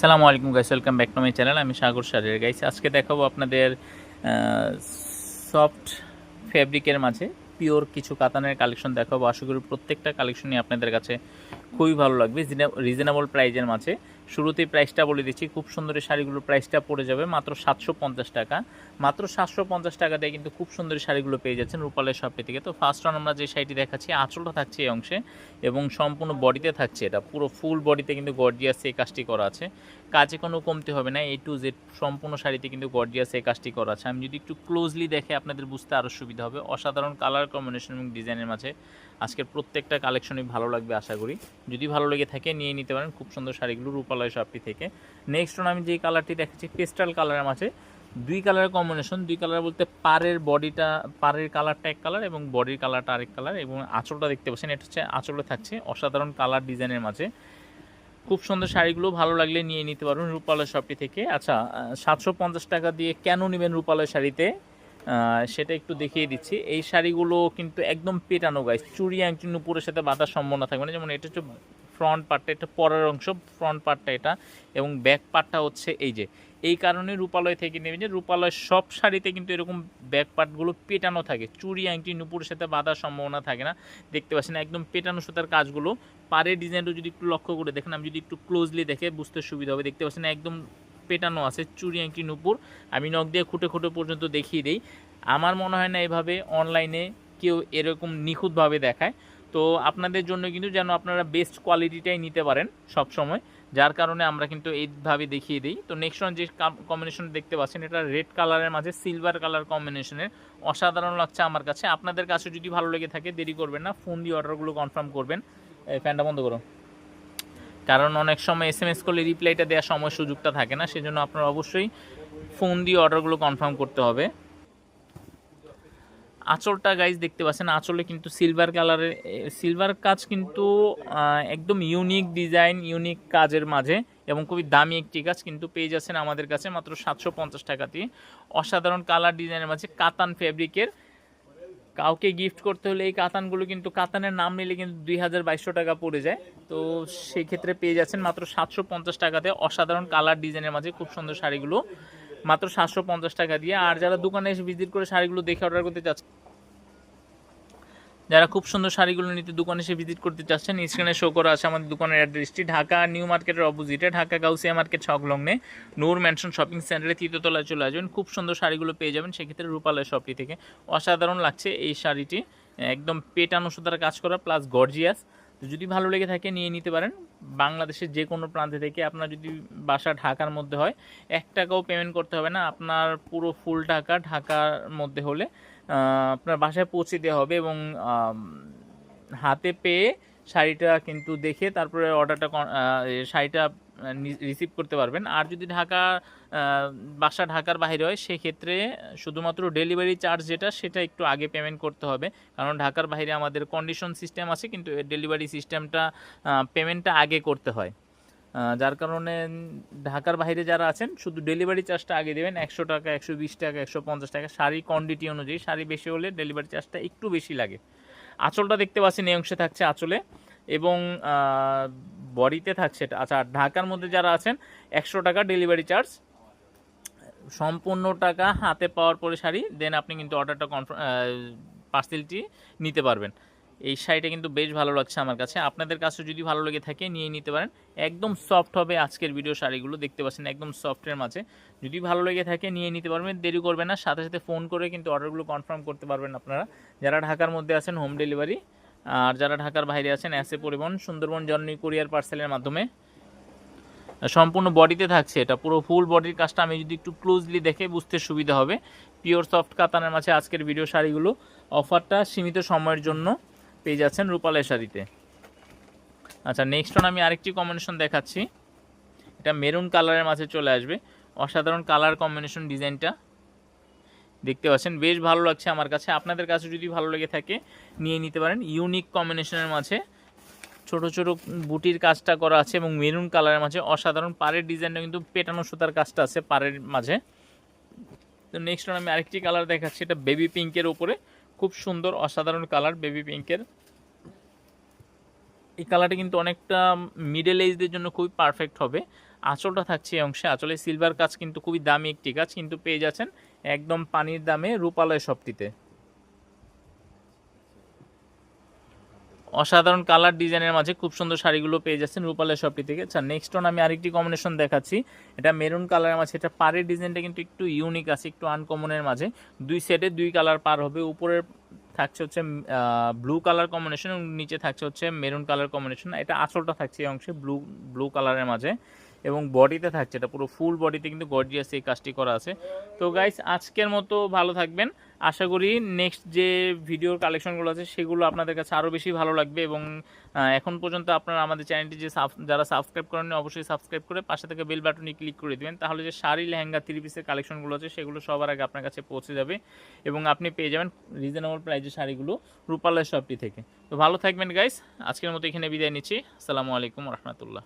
সালামু আলাইকুম guys welcome back to my channel আমি সাগর সারের গাইস আজকে দেখাবো আপনাদের সফট ফ্যাব্রিকের মাঝে পিওর কিছু কাতানের কালেকশন দেখাবো। আশা করি প্রত্যেকটা কালেকশনই আপনাদের কাছে খুবই ভালো লাগবে। রিজনেবল প্রাইজের মাঝে। শুরুতেই প্রাইসটা বলে দিচ্ছি, খুব সুন্দর শাড়িগুলোর প্রাইসটা পড়ে যাবে মাত্র সাতশো পঞ্চাশ টাকা। মাত্র সাতশো পঞ্চাশ টাকা দিয়ে কিন্তু খুব সুন্দর শাড়িগুলো পেয়ে যাচ্ছেন রূপালের শপে থেকে তো ফার্স্ট রান আমরা যে শাড়িটি দেখাচ্ছি, আঁচলটা থাকছে এই অংশে এবং সম্পূর্ণ বডিতে থাকছে এটা। পুরো ফুল বডিতে কিন্তু গর্জিয়াস এই কাজটি করা আছে। কাজে কোনো কমতে হবে না এ টু জেড সম্পূর্ণ শাড়িতে কিন্তু গর্জিয়াস এই কাজটি করা আছে। আমি যদি একটু ক্লোজলি দেখে আপনাদের বুঝতে আরও সুবিধা হবে। অসাধারণ কালার কম্বিনেশন এবং ডিজাইনের মাঝে আজকের প্রত্যেকটা কালেকশনই ভালো লাগবে আশা করি। যদি ভালো লেগে থাকে, নিয়ে নিতে পারেন। খুব সুন্দর শাড়িগুলো রূপালয় শপটি থেকে। নেক্সট আমি যেই কালারটি দেখাচ্ছি পেস্টাল কালারের মাঝে দুই কালারের কম্বিনেশন দুই কালার বলতে পাড়ের বডিটা পাড়ের কালারটা এক কালার এবং বডির কালারটা আরেক কালার এবং আঁচলটা দেখতে পাচ্ছেন, এটা হচ্ছে আঁচলে থাকছে অসাধারণ কালার ডিজাইনের মাঝে। খুব সুন্দর শাড়িগুলো ভালো লাগলে নিয়ে নিতে পারবেন রূপালয় শপটি থেকে। আচ্ছা সাতশো পঞ্চাশ টাকা দিয়ে কেন নেবেন রূপালয় শাড়িতে? সেটা একটু দেখিয়ে দিচ্ছি। এই শাড়িগুলো কিন্তু একদম পেটানো গাইস চুরি একজন নুপুরের সাথে বাঁধার সম্ভাবনা থাকবে না। যেমন এটা হচ্ছে ফ্রন্ট পার্টটা এটা পরের অংশ ফ্রন্ট পার্টটা এটা। এবং ব্যাক পার্টটা হচ্ছে এই যে। এই কারণে রূপালয় থেকে নেবেন যে রূপালয় সব শাড়িতে কিন্তু এরকম ব্যাক পার্টগুলো পেটানো থাকে। চুরি আংটি নুপুরের সাথে বাঁধার সম্ভাবনা থাকে না। দেখতে পাচ্ছেন একদম পেটানো সুতার কাজগুলো। পাড়ের ডিজাইনটা যদি একটু লক্ষ্য করে দেখেন, আমি যদি একটু ক্লোজলি দেখে বুঝতে সুবিধা হবে। দেখতে পাচ্ছেন একদম পেটানো আছে চুরি আংটি, নুপুর। আমি নখ দিয়ে খুঁটে খুঁটে পর্যন্ত দেখিয়ে দিই। আমার মনে হয় না এভাবে অনলাইনে কেউ এরকম নিখুঁতভাবে দেখায়। তো আপনাদের জন্য কিন্তু যেন আপনারা বেস্ট কোয়ালিটিটাই নিতে পারেন সব সময় যার কারণে আমরা কিন্তু এইভাবে দেখিয়ে দিই। তো নেক্সট ওয়ান যে কম্বিনেশন দেখতে পাচ্ছেন, এটা রেড কালারের মাঝে সিলভার কালার কম্বিনেশনের অসাধারণ লাগছে আমার কাছে। আপনাদের কাছে যদি ভালো লেগে থাকে, দেরি করবেন না ফোন দিয়ে অর্ডারগুলো কনফার্ম করবেন। ফ্যানটা বন্ধ করো কারণ অনেক সময় এস এম এস করলে রিপ্লাইটা দেওয়ার সময় সুযোগটা থাকে না, সেজন্য আপনারা অবশ্যই ফোন দিয়ে অর্ডারগুলো কনফার্ম করতে হবে। আঁচলটা গাইজ দেখতে পাচ্ছেন, আঁচলে কিন্তু সিলভার কালারের সিলভার কাজ কিন্তু একদম ইউনিক ডিজাইন ইউনিক কাজের মাঝে এবং খুবই দামি একটি কাজ কিন্তু পেয়ে যাচ্ছেন আমাদের কাছে মাত্র সাতশো পঞ্চাশ টাকা দিয়ে। অসাধারণ কালার ডিজাইনের মাঝে কাতান ফেব্রিকের কাউকে গিফট করতে হলে এই কাতানগুলো কিন্তু, কাতানের নাম নিলে কিন্তু দুই হাজার বাইশশো টাকা পড়ে যায়। তো সেই ক্ষেত্রে পেয়ে যাচ্ছেন মাত্র সাতশো পঞ্চাশ টাকাতে অসাধারণ কালার ডিজাইনের মাঝে খুব সুন্দর শাড়িগুলো। মাত্র সাতশো পঞ্চাশ টাকা দিয়ে। আর যারা দোকানে এসে ভিজিট করে শাড়িগুলো দেখে অর্ডার করতে চাচ্ছে যারা খুব সুন্দর শাড়িগুলো নিতে দোকানে এসে ভিজিট করতে চাচ্ছেন স্ক্রিনে শো করা আছে আমাদের দোকানের অ্যাড্রেসটি ঢাকা নিউ মার্কেটের অপোজিটে ঢাকা গাউসিয়া মার্কেট সংলগ্নে নূর ম্যানশন শপিং সেন্টারে তৃতীয়তলায় চলে আসবেন। খুব সুন্দর শাড়িগুলো পেয়ে যাবেন, সেক্ষেত্রে রূপালয় শপটি থেকে। অসাধারণ লাগছে এই শাড়িটি। একদম পেটানো সুতার কাজ করা প্লাস গর্জিয়াস তো যদি ভালো লেগে থাকে, নিয়ে নিতে পারেন। বাংলাদেশের যে কোনো প্রান্তে থেকে আপনার যদি বাসা ঢাকার মধ্যে হয়, এক টাকাও পেমেন্ট করতে হবে না। আপনার পুরো ফুল টাকা ঢাকার মধ্যে হলে আপনার বাসায় পৌঁছে দেওয়া হবে এবং হাতে পেয়ে শাড়িটা কিন্তু দেখে তারপরে অর্ডারটা শাড়িটা রিসিভ করতে পারবেন। আর যদি ঢাকা বাসা ঢাকার বাইরে হয়, সেক্ষেত্রে শুধুমাত্র ডেলিভারি চার্জ যেটা, সেটা একটু আগে পেমেন্ট করতে হবে। কারণ ঢাকার বাইরে আমাদের কন্ডিশন সিস্টেম আছে, কিন্তু ডেলিভারি সিস্টেমটা পেমেন্টটা আগে করতে হয়। যার কারণে ঢাকার বাইরে যারা আছেন, শুধু ডেলিভারি চার্জটা আগে দেবেন। একশো টাকা, একশো বিশ টাকা, একশো পঞ্চাশ টাকা, শাড়ি কোয়ান্টিটি অনুযায়ী, শাড়ি বেশি হলে ডেলিভারি চার্জটা একটু বেশি লাগে। আঁচলটা দেখতে পাচ্ছেন, এই অংশে থাকছে আঁচলে। এবং বডিতে থাকছে আচ্ছা ঢাকার মধ্যে যারা আছেন, একশো টাকা ডেলিভারি চার্জ। সম্পূর্ণ টাকা হাতে পাওয়ার পরে শাড়ি দেন আপনি কিন্তু অর্ডারটা কনফার্ম পার্সেলটি নিতে পারবেন। এই শাড়িটা কিন্তু বেশ ভালো লাগছে আমার কাছে। আপনাদের কাছে যদি ভালো লেগে থাকে, নিয়ে নিতে পারেন। একদম সফট হবে আজকের ভিডিও শাড়িগুলো, দেখতে পাচ্ছেন একদম সফটের মাঝে। যদি ভালো লেগে থাকে, নিয়ে নিতে পারবেন, দেরি করবেন না। সাথে সাথে ফোন করে কিন্তু অর্ডারগুলো কনফার্ম করতে পারবেন আপনারা। যারা ঢাকার মধ্যে আছেন হোম ডেলিভারি আর যারা ঢাকার বাইরে আছেন অ্যাসে পরিবহন, সুন্দরবন, জননী কুরিয়ার পার্সেলের মাধ্যমে। সম্পূর্ণ বডিতে থাকছে এটা, পুরো ফুল বডির কাজটা আমি যদি একটু ক্লোজলি দেখে বুঝতে সুবিধা হবে। পিওর সফট কাতানের মাঝে আজকের ভিডিও শাড়িগুলো অফারটা সীমিত সময়ের জন্য পেয়ে যাচ্ছেন রূপালের শাড়িতে। আচ্ছা নেক্সট ওন আমি আরেকটি কম্বিনেশন দেখাচ্ছি। এটা মেরুন কালারের মাঝে চলে আসবে। অসাধারণ কালার কম্বিনেশন ডিজাইনটা দেখতে পাচ্ছেন। বেশ ভালো লাগছে আমার কাছে। আপনাদের কাছে যদি ভালো লেগে থাকে, নিয়ে নিতে পারেন। ইউনিক কম্বিনেশনের মাঝে ছোট ছোট বুটির কাজটা করা আছে এবং মেরুন কালারের মাঝে অসাধারণ পাড়ের ডিজাইনটা কিন্তু পেটানো সুতার কাজটা আছে পাড়ের মাঝে। তো নেক্সট আমি আরেকটি কালার দেখাচ্ছি। এটা বেবি পিঙ্কের ওপরে খুব সুন্দর, অসাধারণ কালার বেবি পিঙ্কের এই কালারটা কিন্তু অনেকটা মিডল এজদের জন্য খুবই পারফেক্ট হবে। আঁচলটা থাকছে এই অংশে। আঁচলে সিলভার কাজ কিন্তু খুবই দামি একটি কাজ, কিন্তু পেয়ে যাচ্ছেন একদম পানির দামে রূপালয় শপটিতে। অসাধারণ কালার ডিজাইনের মাঝে খুব সুন্দর শাড়িগুলো পেয়ে যাচ্ছেন রূপালের শপটি থেকে। আচ্ছা নেক্সট অন আমি আরেকটি কম্বিনেশন দেখাচ্ছি। এটা মেরুন কালারের মাঝে, এটা পাড়ের ডিজাইনটা কিন্তু একটু ইউনিক আছে, একটু আনকমনের মাঝে। দুই সেটে দুই কালার পার হবে। উপরের থাকছে হচ্ছে ব্লু কালার কম্বিনেশন এবং নিচে থাকছে হচ্ছে মেরুন কালার কম্বিনেশন এটা আঁচলটা থাকছে এই অংশে ব্লু ব্লু কালারের মাঝে। এবং বডিতে থাকছে, এটা পুরো ফুল বডিতে কিন্তু গর্জিয়াস এই কাজটি করা আছে। তো গাইস আজকের মতো ভালো থাকবেন। আশা করি নেক্সট যে ভিডিওর কালেকশনগুলো আছে, সেগুলো আপনাদের কাছে আরও বেশি ভালো লাগবে এবং এখন পর্যন্ত আপনারা আমাদের চ্যানেলটি যে যারা সাবস্ক্রাইব করেন অবশ্যই সাবস্ক্রাইব করে পাশে থেকে বেল বাটনে ক্লিক করে দিবেন। তাহলে যে শাড়ি, লেহেঙ্গা থ্রি পিসের কালেকশনগুলো আছে, সেগুলো সবার আগে আপনার কাছে পৌঁছে যাবে এবং আপনি পেয়ে যাবেন রিজনেবল প্রাইজের শাড়িগুলো রূপালয় শপটি থেকে। তো ভালো থাকবেন গাইস আজকের মতো এখানে বিদায় নিচ্ছি। আসসালামু আলাইকুম রহমতুল্লাহ।